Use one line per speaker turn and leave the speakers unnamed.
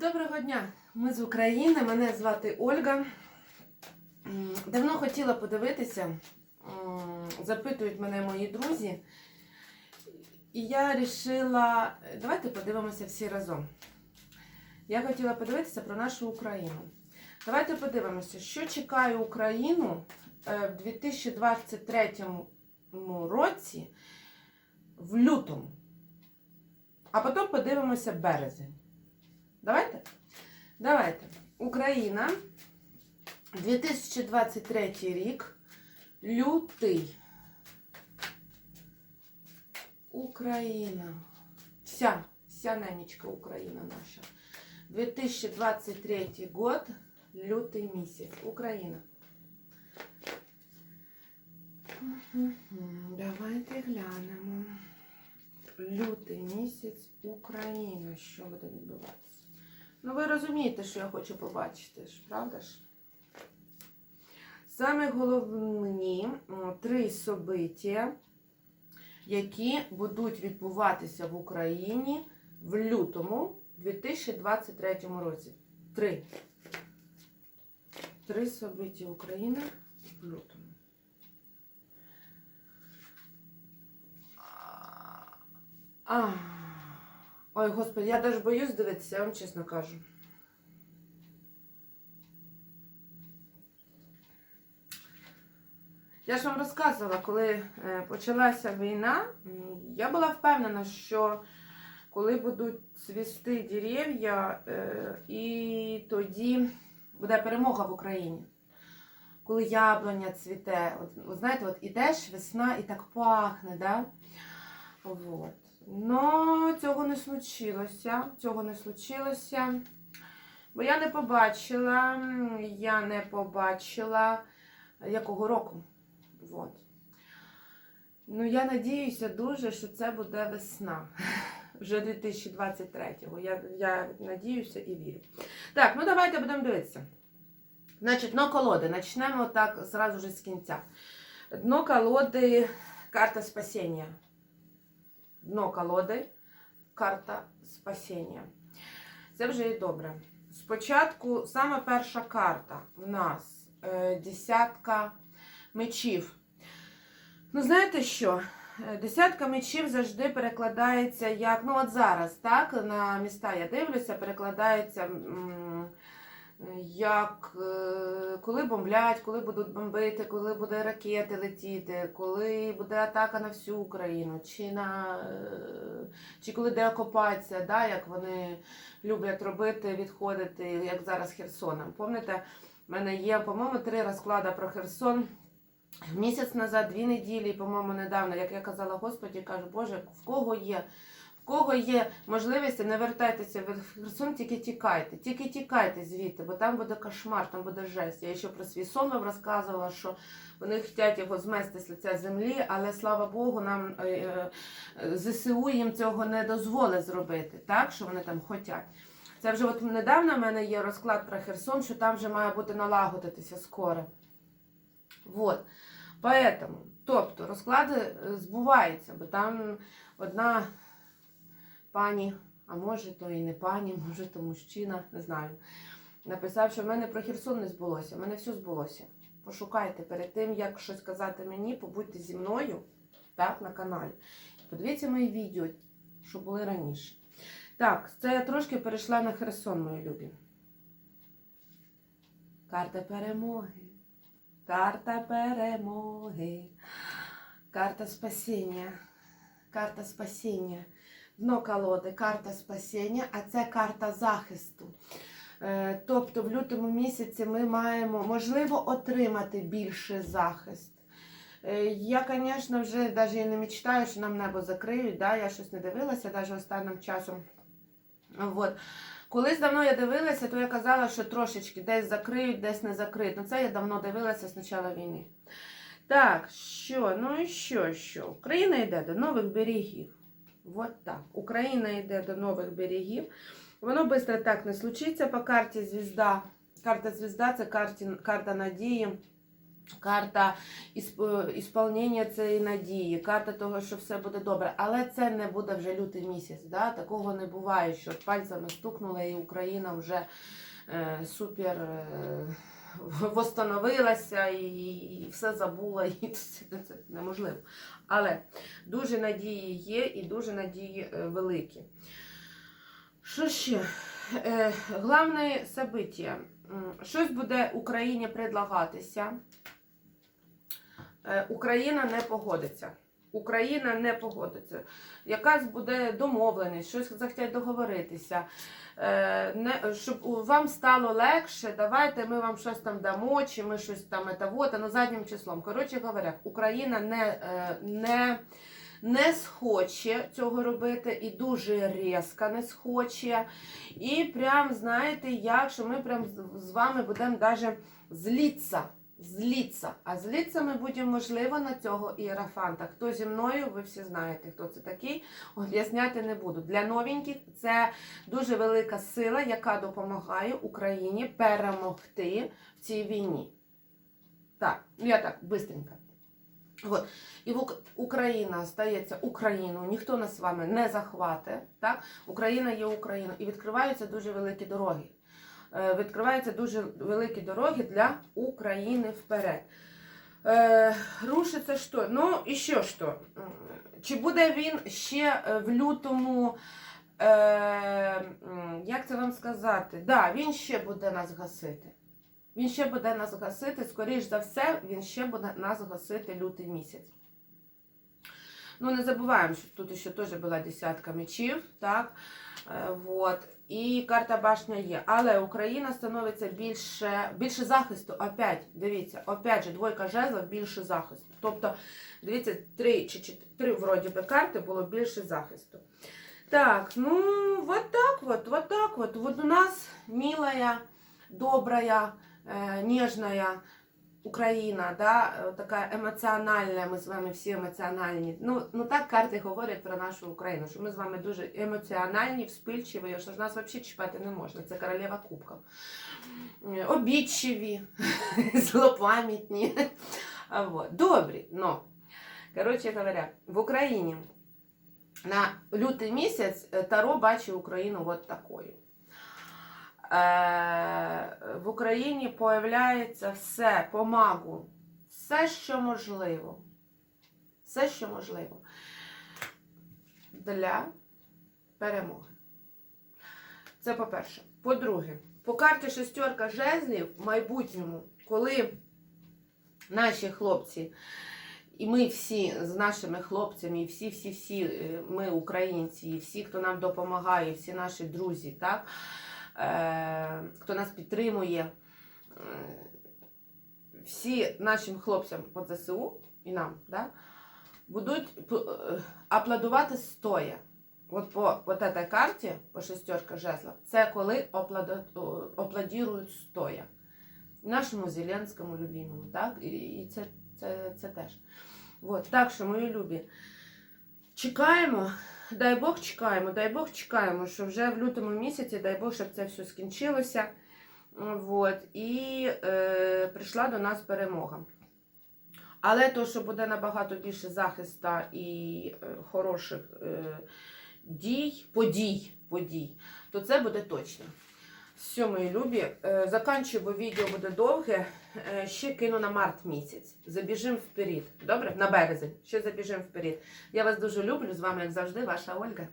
Доброго дня! Ми з України. Мене звати Ольга. Давно хотіла подивитися. Запитують мене мої друзі. І я вирішила, давайте подивимося всі разом. Я хотіла подивитися про нашу Україну. Давайте подивимося, що чекає Україну е, в 2023 році в лютому. А потім подивимося березень. Давайте? Давайте. Україна. 2023 рік. Лютий. Україна. Вся, вся ненечка Україна наша. 2023 год. Лютий місяць. Україна. Давайте глянемо. Лютий місяць Україна. Що буде відбуватися? Ну, ви розумієте, що я хочу побачити, правда ж? Саме головні три собиття, які будуть відбуватися в Україні в лютому 2023 році. Три. Три собиття України в лютому. А. Ой, господи, я навіть боюсь дивитися, я вам чесно кажу. Я ж вам розказувала, коли е, почалася війна, я була впевнена, що коли будуть цвісти дерев'я, е, і тоді буде перемога в Україні. Коли яблуня цвіте, от, от знаєте, от ідеш весна і так пахне, да? Вот. Но цього не случилося. Цього не случилося. Бо я не побачила, я не побачила якого року. Вот. Ну, я надіюся дуже, що це буде весна. Вже 2023-го. Я, я надіюся і вірю. Так, ну давайте будемо дивитися. Значить, дно колоди. Почнемо так зразу ж з кінця. Дно колоди карта спасіння дно колоди, карта спасіння. Це вже і добре. Спочатку саме перша карта в нас е, десятка мечів. Ну, знаєте що? Е, Десятка мечів завжди перекладається як. Ну, от зараз, так, на міста я дивлюся, перекладається. Як е, коли бомблять, коли будуть бомбити, коли буде ракети летіти, коли буде атака на всю Україну, чи на е, чи коли деокупація, да, як вони люблять робити, відходити, як зараз Херсоном. Пам'ятаєте, в мене є, по-моєму, три розклади про Херсон. Місяць назад, дві неділі, по-моєму, недавно, як я казала Господі, кажу, Боже, в кого є кого є можливість, не вертайтеся в Херсон, тільки тікайте. Тільки тікайте звідти, бо там буде кошмар, там буде жесть. Я ще про свій сон вам розказувала, що вони хочуть його змести з лиця землі, але слава Богу, нам е, е, ЗСУ їм цього не дозволить зробити, так, що вони там хочуть. Це вже от недавно в мене є розклад про Херсон, що там вже має бути налагодитися скоро. Вот. Поэтому, тобто розклади е, збуваються, бо там одна пані, а може то і не пані, може то мужчина, не знаю. Написав, що в мене про Херсон не збулося, в мене все збулося. Пошукайте перед тим, як щось казати мені, побудьте зі мною так, на каналі. Подивіться мої відео, що були раніше. Так, це я трошки перейшла на Херсон, мої любі. Карта перемоги. Карта перемоги. Карта спасіння. Карта спасіння. Дно колоди, карта спасіння, а це карта захисту. Е, Тобто в лютому місяці ми маємо можливо отримати більший захист. Е, Я, звісно, вже навіть і не мечтаю, що нам небо закриють. Да? Я щось не дивилася навіть останнім часом. Вот. Колись давно я дивилася, то я казала, що трошечки десь закриють, десь не закриють. Ну це я давно дивилася з початку війни. Так, що? Ну і що, що? Україна йде до нових берегів. Вот так. Україна йде до нових берегів. Воно швидко так не случиться по карті звізда. Карта звізда це карті, карта надії. карта ісп- ісполнення цієї надії, карта того, що все буде добре. Але це не буде вже лютий місяць. Да? Такого не буває, що пальцями стукнула і Україна вже е, супер. Е, Восстановилася і, все забула, і це, це неможливо. Але дуже надії є і дуже надії е, великі. Що ще? Е, Главне событие. Щось буде Україні предлагатися. Е, Україна не погодиться. Україна не погодиться. Якась буде домовленість, щось захотять договоритися. Е, не, щоб вам стало легше, давайте ми вам щось там дамо, чи ми щось там это вот, ну заднім числом. Коротше говоря, Україна не, е, не, не схоче цього робити і дуже різко не схоче. І прям, знаєте, як, що ми прям з- вами будемо даже злитися. Зліться. А зліться ми будемо, можливо, на цього іерафанта. Хто зі мною, ви всі знаєте, хто це такий. Об'ясняти не буду. Для новеньких це дуже велика сила, яка допомагає Україні перемогти в цій війні. Так, я так, бистренько. От. І Україна стається Україною, ніхто нас з вами не захвате. Так? Україна є Україна. І відкриваються дуже великі дороги. Е, Відкриваються дуже великі дороги для України вперед. Е, рушиться що? Ну, і що що? Чи буде він ще е, в лютому, е, як це вам сказати? Да, він ще буде нас гасити. Він ще буде нас гасити, скоріш за все, він ще буде нас гасити лютий місяць. Ну, не забуваємо, що тут ще теж була десятка мечів, так? Е, вот. І карта башня є. Але Україна становиться більше, більше захисту. Опять, дивіться, опять же, двойка жезлов більше захисту. Тобто, дивіться, три чи три вроді би карти було більше захисту. Так, ну, вот так вот, вот так вот. Вот у нас милая, добрая, э, нежная Україна, да, е, така емоціональна, ми з вами всі емоціональні. Ну, ну так карти говорять про нашу Україну, що ми з вами дуже емоціональні, вспильчиві, що нас взагалі чіпати не можна. Це королева кубків. Е, Обідчиві, злопам'ятні. Добрі. Но, коротше говоря, в Україні на лютий місяць е, Таро бачить Україну от такою. Е, в Україні появляється все по магу, все, що можливо. Все, що можливо для перемоги. Це по-перше. По-друге, по карті шестерка жезлів в майбутньому, коли наші хлопці, і ми всі з нашими хлопцями, і всі-всі-всі е, ми українці, і всі, хто нам допомагає, всі наші друзі, так? Е, хто нас підтримує, е, всі нашим хлопцям по ЗСУ і нам да, будуть е, аплодувати стоя. От по от этой карті, по шестерка жезла, це коли аплодірують стоя. Нашому Зеленському любимому, так? І це, це, це теж. От, так що, мої любі, чекаємо, дай Бог чекаємо, дай Бог чекаємо, що вже в лютому місяці, дай Бог, щоб це все скінчилося. Вот, і е, прийшла до нас перемога. Але то, що буде набагато більше захисту і е, хороших е, дій, подій, подій, то це буде точно. Все, мої любі. Е, заканчую, бо відео буде довге. Е, ще кину на март місяць. Забіжимо вперед. Добре? На березень. Ще забіжимо вперед. Я вас дуже люблю. З вами, як завжди, ваша Ольга.